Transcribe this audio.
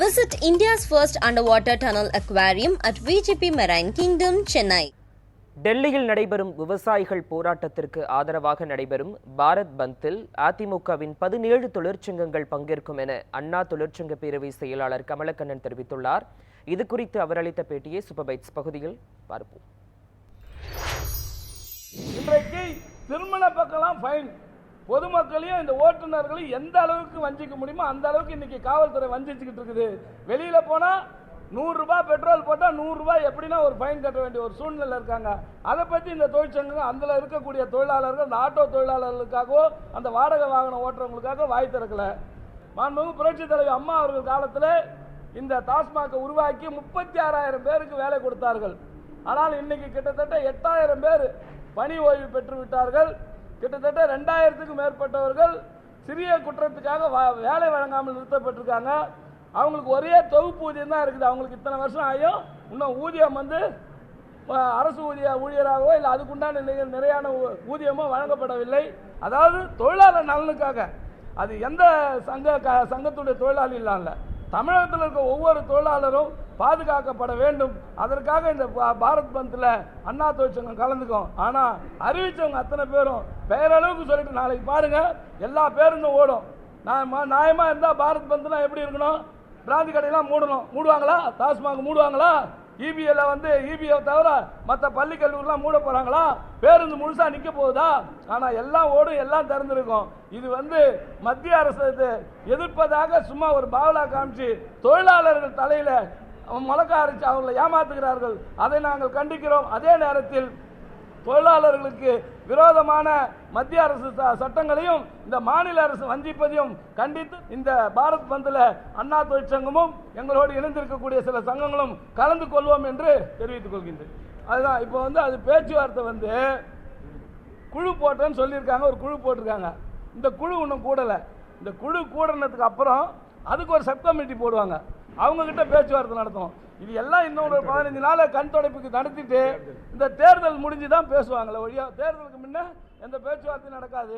Visit India's first underwater tunnel aquarium at VGP Marine Kingdom, Chennai. டெல்லியில் நடைபெறும் விவசாயிகள் போராட்டத்திற்கு ஆதரவாக நடைபெறும் பாரத் பந்தில் அதிமுகவின் பதினேழு தொழிற்சங்கங்கள் பங்கேற்கும் என அண்ணா தொழிற்சங்க பேரவை செயலாளர் கமலக்கண்ணன் தெரிவித்துள்ளார். இது குறித்து அவர் அளித்த பேட்டியை சூப்பர்பைட்ஸ் பகுதியில் பார்ப்போம். இன்றைக்கு திருமண பக்கம்லாம் ஃபைன் பொதுமக்களையும் இந்த ஓட்டுநர்களையும் எந்த அளவுக்கு வஞ்சிக்க முடியுமோ அந்த அளவுக்கு இன்னைக்கு காவல்துறை வஞ்சிச்சுக்கிட்டு இருக்குது. வெளியில போனா நூறு ரூபாய் பெட்ரோல் போட்டால் நூறு ரூபாய் எப்படின்னா ஒரு ஃபைன் கட்ட வேண்டிய ஒரு சூழ்நிலை இருக்காங்க. அதை பற்றி இந்த தொழிற்சங்கம் அதில் இருக்கக்கூடிய தொழிலாளர்கள் அந்த ஆட்டோ தொழிலாளர்களுக்காகவோ அந்த வாடகை வாகனம் ஓட்டுறவங்களுக்காக வாய் திறக்கலை. மாண்புமிகு புரட்சி தலைவர் அம்மா அவர்கள் காலத்தில் இந்த டாஸ்மாகை உருவாக்கி முப்பத்தி ஆறாயிரம் பேருக்கு வேலை கொடுத்தார்கள். ஆனால் இன்னைக்கு கிட்டத்தட்ட எட்டாயிரம் பேர் பணி ஓய்வு பெற்று விட்டார்கள். கிட்டத்தட்ட ரெண்டாயிரத்துக்கு மேற்பட்டவர்கள் சிறிய குற்றத்துக்காக வேலை வழங்காமல் நிறுத்தப்பட்டிருக்காங்க. அவங்களுக்கு ஒரே தொகுப்பூதியம் தான் இருக்குது. அவங்களுக்கு இத்தனை வருஷம் ஆகியும் இன்னும் ஊதியம் வந்து அரசு ஊதிய ஊழியராகவோ இல்லை அதுக்குண்டான நிறையான ஊதியமோ வழங்கப்படவில்லை. அதாவது தொழிலாளர் நலனுக்காக. அது எந்த சங்க க- சங்கத்துடைய தொழிலாளி இல்லாமல் தமிழகத்தில் இருக்க ஒவ்வொரு தொழிலாளரும் பாதுகாக்கப்பட வேண்டும். அதற்காக இந்த பாரத் பந்தில் அண்ணா தொழிற்சங்கம் கலந்துக்கும். ஆனால் அறிவிச்சவங்க அத்தனை பேரும் பெயரளவுக்கு சொல்லிட்டு நாளைக்கு பாருங்கள் எல்லா பேருந்தும் ஓடும். நான் நியாயமாக இருந்தால் பாரத் பந்த்னா எப்படி இருக்கணும்? பிராந்தி கடையெல்லாம் மூடணும். மூடுவாங்களா? தாஸ்மாக மூடுவாங்களா? இபிஎல்ல வந்து இபிஐ தவிர மற்ற பள்ளி கல்லூரிலாம் மூட போகிறாங்களா பேருந்து முழுசாக நிற்க போகுதா? ஆனால் எல்லாம் ஓடும் எல்லாம் திறந்துருக்கும். இது வந்து மத்திய அரசு எதிர்ப்பதாக சும்மா ஒரு பாவலா காமிச்சு தொழிலாளர்கள் தலையில் முழக்க அரைச்சு அவர்களை ஏமாத்துகிறார்கள். அதை நாங்கள் கண்டிக்கிறோம். அதே நேரத்தில் தொழிலாளர்களுக்கு விரோதமான மத்திய அரசு ச- சட்டங்களையும் இந்த மாநில அரசு வஞ்சிப்பதையும் கண்டித்து இந்த பாரத் பந்தில் அண்ணா தொழிற்சங்கமும் எங்களோடு இணைந்திருக்கக்கூடிய சில சங்கங்களும் கலந்து கொள்வோம் என்று தெரிவித்துக் கொள்கின்றேன். அதுதான் இப்போ வந்து அது பேச்சுவார்த்தை வந்து குழு போட்டேன்னு சொல்லியிருக்காங்க ஒரு குழு போட்டிருக்காங்க. இந்த குழு இன்னும் கூடலை. இந்த குழு கூடனதுக்கு அப்புறம் அதுக்கு ஒரு சப் கமிட்டி போடுவாங்க. அவங்க கிட்ட பேச்சுவார்த்தை நடத்தணும். இது எல்லாம் இன்னும் ஒரு பதினஞ்சு நாள் கண் துடைப்புக்கு நடத்திட்டு இந்த தேர்தல் முடிஞ்சு தான் பேசுவாங்களே ஒழியா தேர்தலுக்கு முன்ன எந்த பேச்சுவார்த்தையும் நடக்காது.